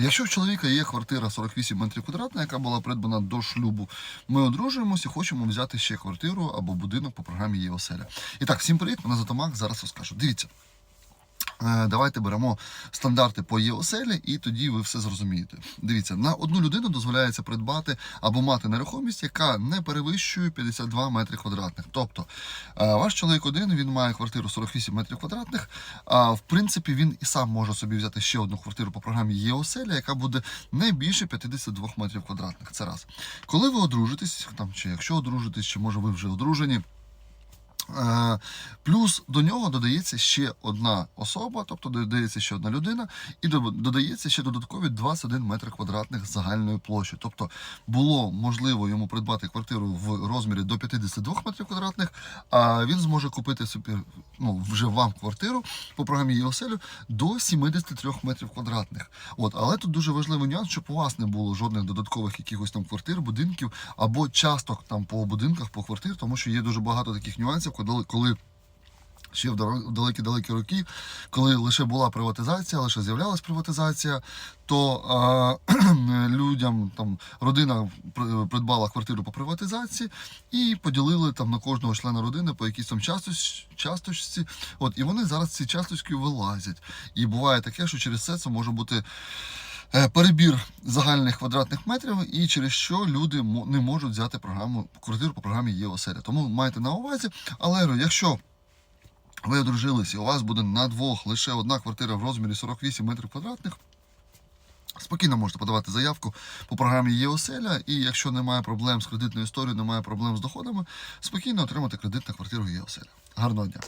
Якщо в чоловіка є квартира 48 метрів квадратна, яка була придбана до шлюбу, ми одружуємося і хочемо взяти ще квартиру або будинок по програмі є оселя. І так, всім привіт, мене Затомак, зараз розкажу. Дивіться. Е, Давайте беремо стандарти по ЄОСЕЛі, і тоді ви все зрозумієте. Дивіться, на одну людину дозволяється придбати або мати нерухомість, яка не перевищує 52 метри квадратних. Тобто, е, ваш чоловік один він має квартиру 48 метрів квадратних. А в принципі, він і сам може собі взяти ще одну квартиру по програмі ЄОСЕЛі, яка буде не більше 52 метрів квадратних. Це раз. Коли ви одружитесь, там чи якщо одружитесь, чи може ви вже одружені. Е, Плюс до нього додається ще одна особа, тобто додається ще одна людина, і додається ще додаткові 21 метр квадратних загальної площі. Тобто було можливо йому придбати квартиру в розмірі до 52 метрів квадратних, а він зможе купити собі ну, вже вам квартиру по програмі ЄОСЕЛю до 73 метрів квадратних. От, але тут дуже важливий нюанс, щоб у вас не було жодних додаткових якихось там квартир, будинків або часток там по будинках, по квартир, тому що є дуже багато таких нюансів, коли, коли ще в далекі-далекі роки, коли лише була приватизація, лише з'являлась приватизація, то а, людям там родина придбала квартиру по приватизації і поділили там на кожного члена родини по якійсь там часточці. От і вони зараз ці часточки вилазять. І буває таке, що через це це може бути. Е, Перебір загальних квадратних метрів, і через що люди не можуть взяти програму квартиру по програмі ЄОСЕЛЯ. Тому майте на увазі. Але якщо ви одружилися, і у вас буде на двох лише одна квартира в розмірі 48 метрів квадратних. Спокійно можете подавати заявку по програмі ЄОСЕЛЯ, і якщо немає проблем з кредитною історією, немає проблем з доходами, спокійно отримати кредит на квартиру ЄОСЕЛЯ. Гарного дня!